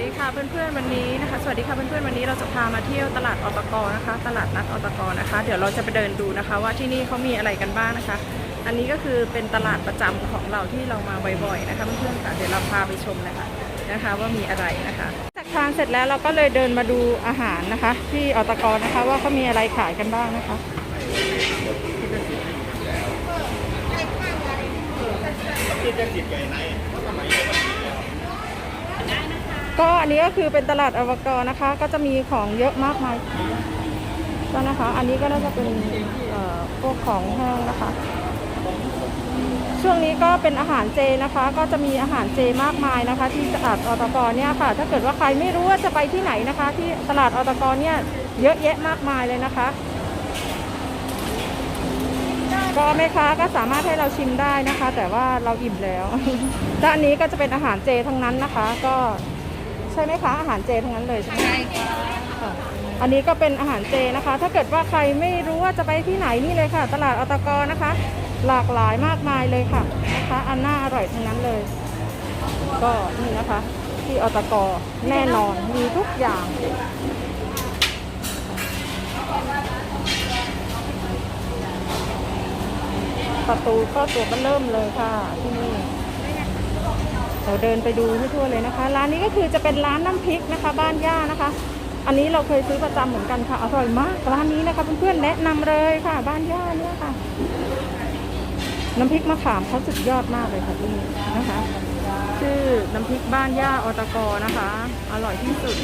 ดีค่ะเพื่อนๆวันนี้นะคะ สวัสดีค่ะเพื่อนๆวันนี้เราจะพามาเที่ยวตลาดอตกนะคะ ตลาดนัดอตกนะคะ เดี๋ยวเราจะไปเดินดูนะคะ ว่าที่นี่เขามีอะไรกันบ้างนะคะ อันนี้ก็คือเป็นตลาดประจำของเราที่เรามาบ่อยๆนะคะเพื่อนๆค่ะเดี๋ยวเราพาไปชมนะคะนะคะว่ามีอะไรนะคะ จากทานเสร็จแล้วเราก็เลยเดินมาดูอาหารนะคะ ที่อตกนะคะว่าเขามีอะไรขายกันบ้างนะคะที่จะก็ ก็อันนี้ก็คือเป็นตลาดอวกรนะคะ ก็จะมีของเยอะมากมายก็นะคะ อันนี้ก็น่าจะเป็นเอ่อพวกของแห้งนะคะ ช่วงนี้ก็เป็นอาหารเจนะคะ ก็จะมีอาหารเจมากมายนะคะ ที่ตลาดอตกเนี่ยค่ะ ถ้าเกิดว่าใครไม่รู้ว่าจะไปที่ไหนนะคะ ที่ตลาดอตกเนี่ยเยอะแยะมากมายเลยนะคะ ก็แม่ค้าก็สามารถให้เราชิมได้นะคะ แต่ว่าเราอิ่มแล้วด้านนี้ก็จะเป็นอาหารเจทั้งนั้นนะคะ ก็ ช่ไหมคะอาหารเจทั้งนั้นเลยใช่ไหมใช่ค่ะอันนี้ก็เป็นอาหารเจนะคะ ถ้าเกิดว่าใครไม่รู้ว่าจะไปที่ไหนนี่เลยค่ะ ตลาดอตกนะคะ หลากหลายมากมายเลยค่ะนะคะอันน่าอร่อยทั้งนั้นเลย ก็นี่นะคะ ที่อตกแน่นอนมีทุกอย่างประตูก็ตัวมันเริ่มเลยค่ะที่นี่ เราเดินไปดูให้ทั่วเลยนะคะ ร้านนี้ก็คือจะเป็นร้านน้ำพริกนะคะ บ้านย่านะคะ อันนี้เราเคยซื้อประจำเหมือนกันค่ะอร่อยมากร้านนี้นะคะเพื่อนๆแนะนำเลยค่ะ บ้านย่าเนี่ยค่ะ น้ำพริกมะขามเขาสุดยอดมากเลยค่ะที่นี่นะคะ ชื่อน้ำพริกบ้านย่าอตกนะคะ อร่อยที่สุด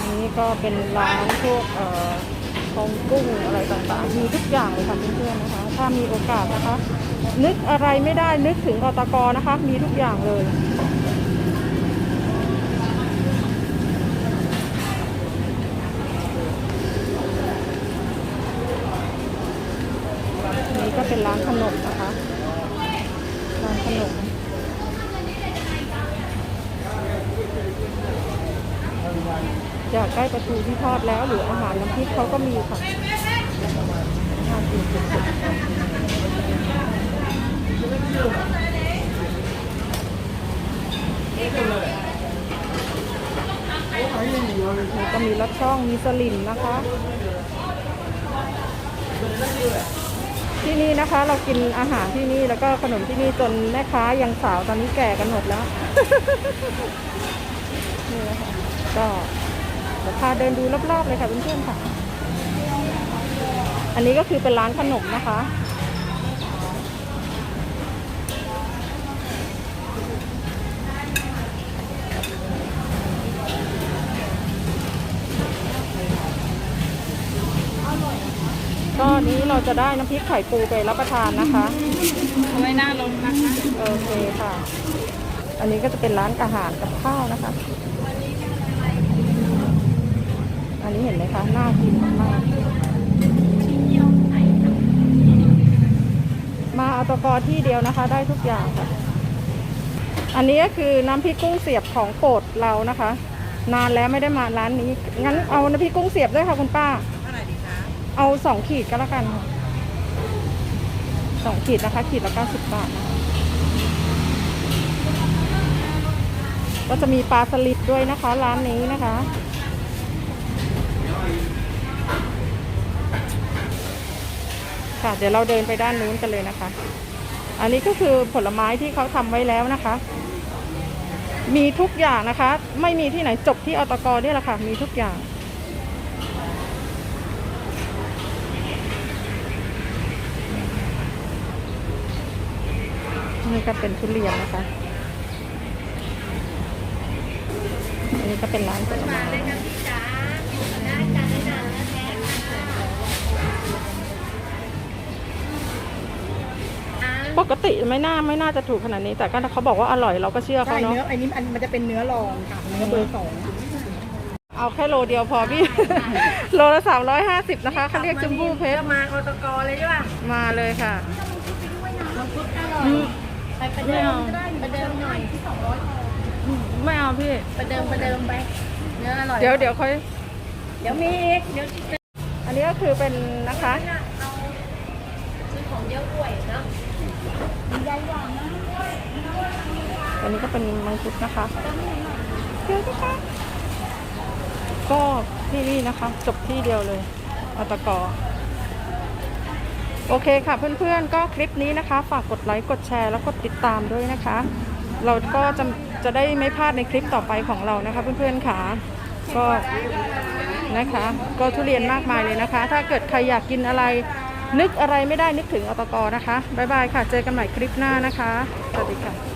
อันนี้ก็เป็นร้านพวกเอ่อ งกุ้งอะไรต่างๆ มีทุกอย่างเลยค่ะเพื่อนๆนะคะ ถ้ามีโอกาสนะคะ นึกอะไรไม่ได้นึกถึงอตกนะคะ มีทุกอย่างเลย นี่ก็เป็นร้านขนมนะคะ ร้านขนม อยากได้ปลาทูที่ทอดแล้ว หรืออาหารน้ำพริกเขาก็มีค่ะน่ากินสุดๆนี่ก็มีรสช่องมีสลิมนะคะ ที่นี่นะคะเรากินอาหารที่นี่แล้วก็ขนมที่นี่จนแม่ค้ายังสาวตอนนี้แก่กันหมดแล้วนี่นะคะก็ ดี๋ยวพาเดินดูรอบๆเลยค่ะเพื่อนๆค่ะ อันนี้ก็คือเป็นร้านขนมนะคะ ก็นี้เราจะได้น้ำพริกไข่ปูไปรับประทานนะคะเอาไว้หน้าลงนะคะ โอเคค่ะ อันนี้ก็จะเป็นร้านอาหารกับข้าวนะคะ อันนี้เห็นไหมคะน่ากินมากๆมาเอาตกอที่เดียวนะคะ ได้ทุกอย่างค่ะ อันนี้ก็คือน้ำพริกกุ้งเสียบของโปรดเรานะคะ นานแล้วไม่ได้มาร้านนี้ งั้นเอาน้ำพริกกุ้งเสียบด้วยค่ะคุณป้าเท่าไหร่ดีคะเอาสองขีดก็แล้วกันค่ะสองขีดนะคะ ขีดละเก้าสิบบาทนะคะก็จะมีปลาสลิดด้วยนะคะ ร้านนี้นะคะ ค่ะ เดี๋ยวเราเดินไปด้านนู้นกันเลยนะคะ อันนี้ก็คือผลไม้ที่เขาทำไว้แล้วนะคะ มีทุกอย่างนะคะ ไม่มีที่ไหนจบที่อตกเนี่ยแหละค่ะ มีทุกอย่างนี่ก็เป็นทุเรียนนะคะ อันนี้ก็เป็นร้านผลไม้ ปกติไม่น่าไม่น่าจะถูกขนาดนี้ แต่ก็เขาบอกว่าอร่อยเราก็เชื่อใช่เขาเนาะเนื้ออันนี้อันมันจะเป็นเนื้อรองค่ะเนื้อเบอร์สองเอาแค่โลเดียวพอพี่ โลละสามร้อยห้าสิบนะคะเขาเรียกจุมบูเพชรมาอตกเลยใช่ป่ะมาเลยค่ะไปประเดิมก็ได้ประเดิมหน่อยไม่เอาพี่ประเดิมประเดิมไปเนื้ออร่อยเดี๋ยวเดี๋ยวค่อยเดี๋ยวมีอีกเดี๋ยวอันนี้ก็คือเป็นนะคะซื้อของเยอะด้วยเนาะ มียายหวานนะอันนี้ก็เป็นมังคุดนะคะเดี๋ยวนะคะก็ที่นี่นะคะ จบที่เดียวเลยอตกโอเคค่ะเพื่อนๆ ก็คลิปนี้นะคะ ฝากกดไลค์กดแชร์แล้วกดติดตามด้วยนะคะ เราก็จะจะได้ไม่พลาดในคลิปต่อไปของเรานะคะ เพื่อนๆค่ะก็นะคะ ก็ทุเรียนมากมายเลยนะคะ ถ้าเกิดใครอยากกินอะไร นึกอะไรไม่ได้นึกถึงอตกนะคะ บ๊ายบายค่ะ เจอกันใหม่คลิปหน้านะคะ สวัสดีค่ะ